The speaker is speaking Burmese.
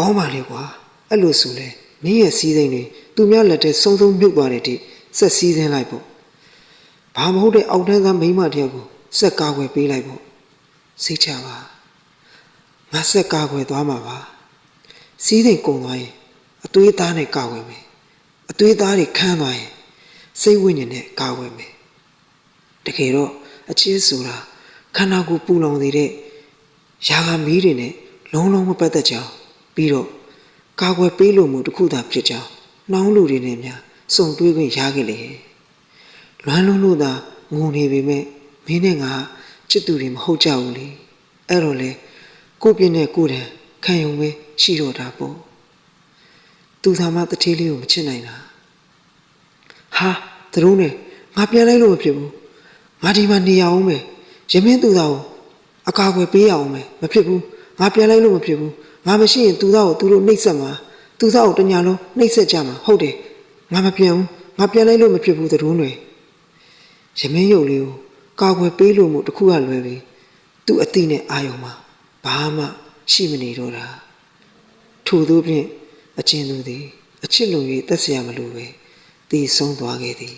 ကောင်းပါလေကွာအဲ့လိုဆိုလဲမင်းရဲ့စီးစိမ်တွေသူများလက်ထဲစုံစုံမြုပ်သွားတဲ့တိဆက်စီးစင်းလိုက်ပေါ့ဘာမဟုတ်တဲ့အောက်တန်းသားမိန်းမတယောက်ကိုဆက်ကာကွယ်ပေးလိုက်ပေါ့စိတ်ချပါငါဆက်ကာကွယ်သွားမှာပါစီးစိမ်ကုန်သွားရင်အသွေးသားနဲ့ကာကွယ်မယ်အသွေးသားတွေခမ်းသွားရင်စိတ်ဝိညာဉ်နဲ့ကာကွယ်မယ်တကယ်တော့အချစ်ဆိုတာခန္ဓာကိုယ်ပူလောင်နေတဲ့ရာဂမီးတွေနဲ့လုံးလုံးမပတ်သက်ကြောင်း ပြီးတော့ကာကွယ်ပေးလို့မှုတစ်ခုသာဖြစ်ကြောင်းနှောင်းလူတွေနဲ့များစုံတွေးခွင့်ရခဲ့လေလွမ်းလုံးလို့သာငုံနေပေမဲ့မင်းနဲ့ငါချစ်သူတွေမဟုတ်ကြဘူးလေအဲ့တော့လေကိုပြင်းနဲ့ကိုတန်ခံယုံပဲရှိတော့တာပေါ့သူသာမတတိလေးကိုမချစ်နိုင်တာဟာသူတို့နဲ့ငါပြန်လိုက်လို့မဖြစ်ဘူးငါဒီမှာနေရအောင်ပဲရမင်းသူသားကိုအကာအကွယ်ပေးရအောင်ပဲမဖြစ်ဘူး ငါပြန်လိုက်လို့မဖြစ်ဘူးငါမရှိရင်သူသားကိုသူတို့နှိပ်စက်မှာသူသားကိုတညာလုံးနှိပ်စက်ကြမှာဟုတ်တယ်ငါမပြန်ဘူးငါပြန်လိုက်လို့မဖြစ်ဘူးသူတို့တွေရမင်းရုပ်လေးကိုကာကွယ်ပေးလို့မို့တခုကလွယ်ပြီသူ့အတိနဲ့အာယုံမှာဘာမှရှိမနေတော့တာထို့သောဖြင့်အချင်းသူသည်အချစ်လုံ၍တက်เสียမလို့ပဲတည်ဆုံးသွားခဲ့သည်